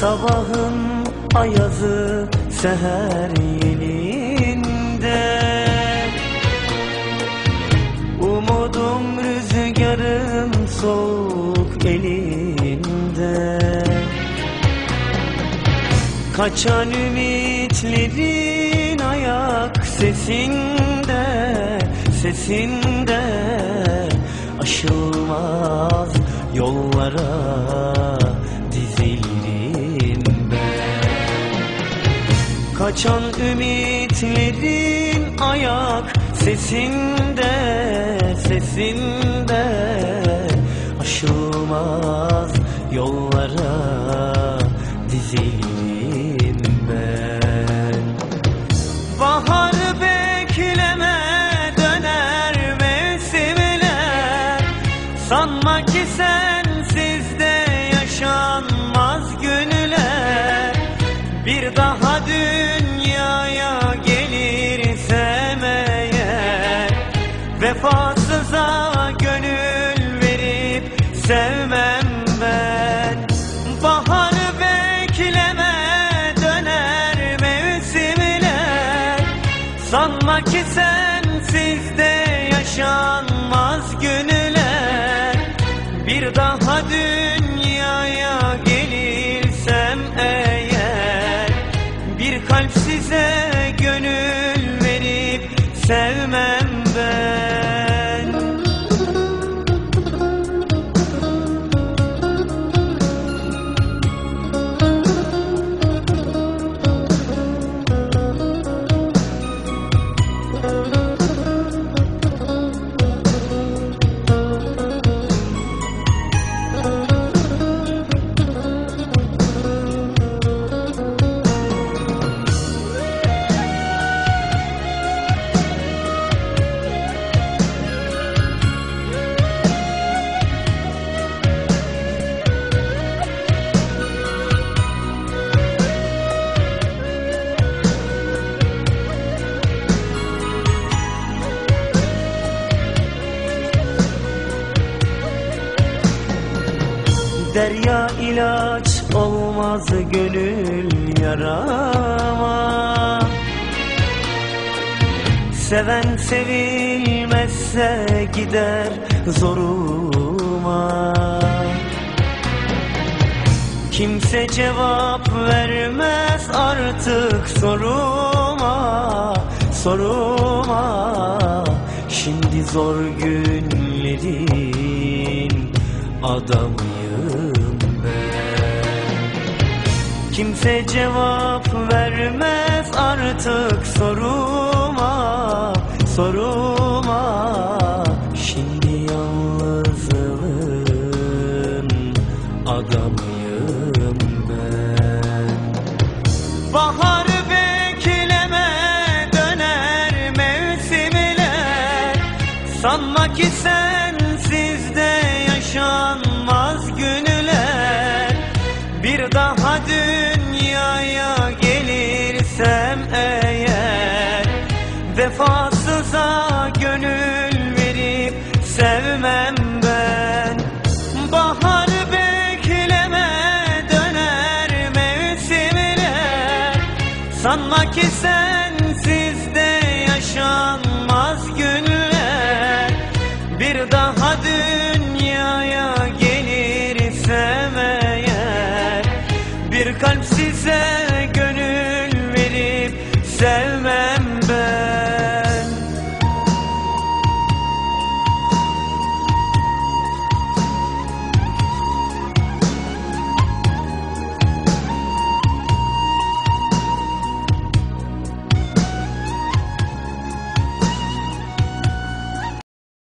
Sabahın ayazı seher yelinde Umudum rüzgarın soğuk elinde. Kaçan ümitlerin ayak sesinde Sesinde Aşılmaz yollara Kaçan ümitlerin ayak sesinde Sesinde Vefasıza gönül verip sevmem ben. Bahar bekleme döner mevsimler Sanma ki sensiz de Derya ilaç olmaz gönül yarama. Seven sevilmezse gider zoruma. Kimse cevap vermez artık soruma Soruma. Şimdi zor günlerin adamıyım Kimse cevap vermez artık soruma Soruma. Şimdi yalnızlığın adamıyım ben. Bahar bekleme döner mevsimler Sanma ki sensiz Vefasıza gönül verip sevmem ben. Bahar bekleme döner mevsimler Sanma ki sensiz de yaşanmaz günler Bir daha dünyaya gelirsem eğer Bir kalp size gönül verip sevmem